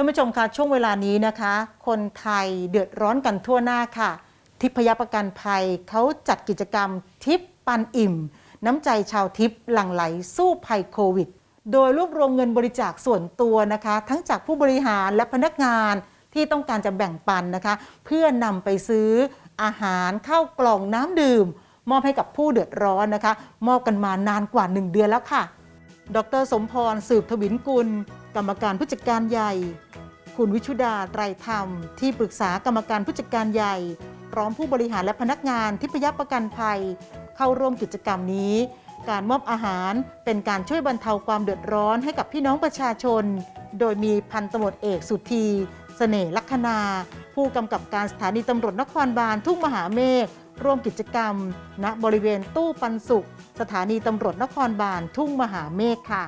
ท่านผู้ชมคะช่วงเวลานี้นะคะ คนไทยเดือดร้อนกันทั่วหน้าค่ะ ทิพยประกันภัยเขาจัดกิจกรรมทิปปันอิ่ม น้ำใจชาวทิพหลั่งไหลสู้ภัยโควิด โดยรวบรวมเงินบริจาคส่วนตัวนะคะ ทั้งจากผู้บริหารและพนักงานที่ต้องการจะแบ่งปันนะคะ เพื่อนำไปซื้ออาหารข้าวกล่องน้ำดื่ม มอบให้กับผู้เดือดร้อนนะคะ มอบกันมานานกว่า 1 เดือนแล้วค่ะ ดรสมพร สืบทวินกุล กรรมการผู้จัดการใหญ่ คุณวิชุดาไตรธรรม ที่ปรึกษากรรมการผู้จัดการใหญ่ พร้อมผู้บริหารและพนักงานทิพยประกันภัย เข้าร่วมกิจกรรมนี้ การมอบอาหารเป็นการช่วยบรรเทาความเดือดร้อนให้กับพี่น้องประชาชน โดยมีพันตำรวจเอกสุธีเสน่ห์ลัคนา ผู้กำกับการสถานีตำรวจนครบาลทุ่งมหาเมฆ ร่วมกิจกรรม ณบริเวณตู้ปันสุข สถานีตำรวจนครบาลทุ่งมหาเมฆค่ะ